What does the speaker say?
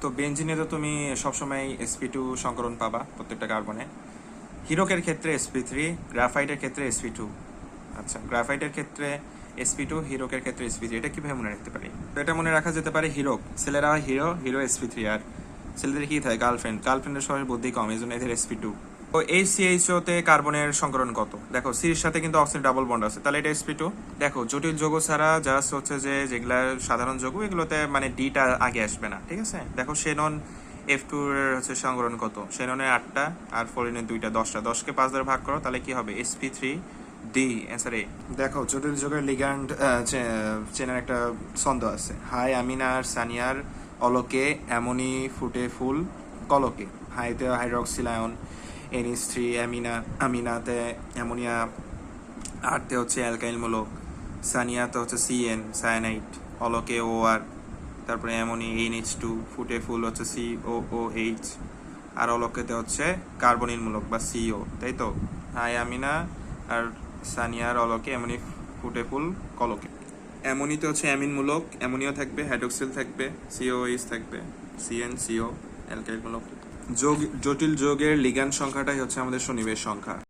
তো বেঞ্জিনে তো তুমি সবসময় এসপি টু সংকরণ পাবা প্রত্যেকটা কার্বনে। হিরোকের ক্ষেত্রে এসপি থ্রি গ্রাফাইটের ক্ষেত্রে এসপি টু আচ্ছা গ্রাফাইটের ক্ষেত্রে এসপি টু হিরোকের ক্ষেত্রে এসপি থ্রি এটা কীভাবে মনে রাখতে পারি? তো এটা মনে রাখা যেতে পারে হিরোক। ছেলেরা হয় hero hero S P three আর ছেলেদের কী থাকে গার্লফ্রেন্ড। গার্লফ্রেন্ডের সবাই বুদ্ধি কম এই জন্য এদের এসপি টু তো এই সিএইচও তে কার্বনের সংকরণ কত? দেখো সির সাথে কিন্তু অক্সিজেন ডাবল বন্ড আছে। তাহলে এটা এসপি টু দেখো, জটিল যৌগ ছাড়া জাস্ট হচ্ছে যে যেগুলা সাধারণ যৌগ, এগুলোতে মানে ডিটা আগে আসবে না, ঠিক আছে? দেখো সেনন এফ টু হচ্ছে সংকরণ কত? সেননের আটটা আর ফোরিনের দুইটা, দশটা। দশকে পাঁচ দ্বারা ভাগ করো, তাহলে কি হবে? S P three D answer এ দেখো, জটিল যৌগের লিগ্যান্ড চেনার একটা ছন্দ আছে। হাই আমিনার, সানিয়ার, অলোকে, অ্যামনি, ফুটে ফুল, কলকে। হাইতে hydroxyl ion N H three, amine, আমিনাতে ammonia, আরতে হচ্ছে অ্যালকাইল মূলক, সানিয়াতে হচ্ছে সিএন, সায়ানাইট, অলোকে ও আর তারপরে অ্যামোনি এইচ টু, ফুটে ফুল হচ্ছে সি ও ও এইচ, আর অলোকেতে হচ্ছে কার্বনিল মূলক বা সিও তাই তো? হাই আমিনা, আর সানিয়ার অলোকে, অ্যামোনি ফুটে ফুল কলকে। অ্যামোনিতে হচ্ছে অ্যামিন মূলক অ্যামোনিয়া থাকবে, হাইড্রোক্সিল থাকবে সিওএইচ থাকবে, সিএন সিও অ্যালকাইল মূলক। যোগ জটিল যোগের লিগ্যান্ড সংখ্যাটাই হচ্ছে আমাদের শনিবেশ সংখ্যা।